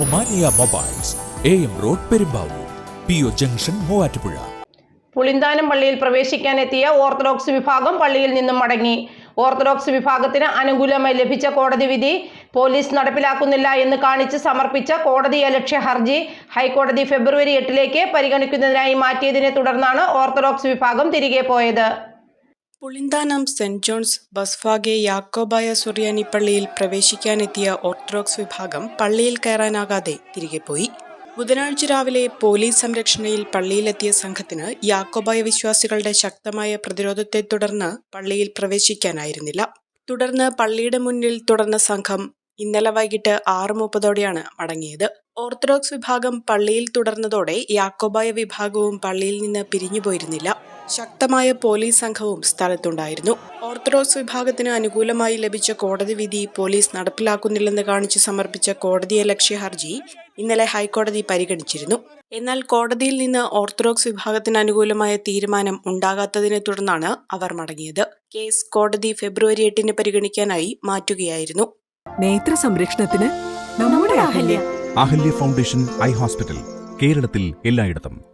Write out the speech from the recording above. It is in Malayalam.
Omania mobiles road junction Pulinthanam പള്ളിയിൽ പ്രവേശിക്കാനെത്തിയ ഓർത്തഡോക്സ് വിഭാഗം പള്ളിയിൽ നിന്നും മടങ്ങി. ഓർത്തഡോക്സ് വിഭാഗത്തിന് അനുകൂലമായി ലഭിച്ച കോടതി വിധി പോലീസ് നടപ്പിലാക്കുന്നില്ല എന്ന് കാണിച്ച് സമർപ്പിച്ച കോടതി അലക്ഷ്യ ഹർജി ഹൈക്കോടതി ഫെബ്രുവരി എട്ടിലേക്ക് പരിഗണിക്കുന്നതിനായി മാറ്റിയതിനെ തുടർന്നാണ് ഓർത്തഡോക്സ് വിഭാഗം തിരികെ പോയത്. പുളിന്താനം സെന്റ് ജോൺസ് ബസ്ഫാഗെ യാക്കോബായ സുറിയാനി പള്ളിയിൽ പ്രവേശിക്കാനെത്തിയ ഓർത്തഡോക്സ് വിഭാഗം പള്ളിയിൽ കയറാനാകാതെ തിരികെ പോയി. ബുധനാഴ്ച രാവിലെ പോലീസ് സംരക്ഷണയിൽ പള്ളിയിലെത്തിയ സംഘത്തിന് യാക്കോബായ വിശ്വാസികളുടെ ശക്തമായ പ്രതിരോധത്തെ തുടർന്ന് പള്ളിയിൽ പ്രവേശിക്കാനായിരുന്നില്ല. തുടർന്ന് പള്ളിയുടെ മുന്നിൽ തുടർന്ന സംഘം ഇന്നലെ വൈകിട്ട് ആറ് മുപ്പതോടെയാണ് മടങ്ങിയത്. ഓർത്തഡോക്സ് വിഭാഗം പള്ളിയിൽ തുടർന്നതോടെ യാക്കോബായ വിഭാഗവും പള്ളിയിൽ നിന്ന് പിരിഞ്ഞുപോയിരുന്നില്ല. ശക്തമായ പോലീസ് സംഘവും സ്ഥലത്തുണ്ടായിരുന്നു. ഓർത്തഡോക്സ് വിഭാഗത്തിന് അനുകൂലമായി ലഭിച്ച കോടതി വിധി പോലീസ് നടപ്പിലാക്കുന്നില്ലെന്ന് കാണിച്ച് സമർപ്പിച്ച കോടതിയലക്ഷ്യ ഹർജി ഇന്നലെ ഹൈക്കോടതി പരിഗണിച്ചിരുന്നു. എന്നാൽ കോടതിയിൽ നിന്ന് ഓർത്തഡോക്സ് വിഭാഗത്തിന് അനുകൂലമായ തീരുമാനം ഉണ്ടാകാത്തതിനെ തുടർന്നാണ് അവർ മടങ്ങിയത്. കേസ് കോടതി ഫെബ്രുവരി എട്ടിന് പരിഗണിക്കാനായി മാറ്റുകയായിരുന്നു. നേത്ര സംരക്ഷണത്തിന് നമ്മുടെ Ahalya. Ahalya foundation eye hospital കേരളത്തിൽ എല്ലായിടത്തും.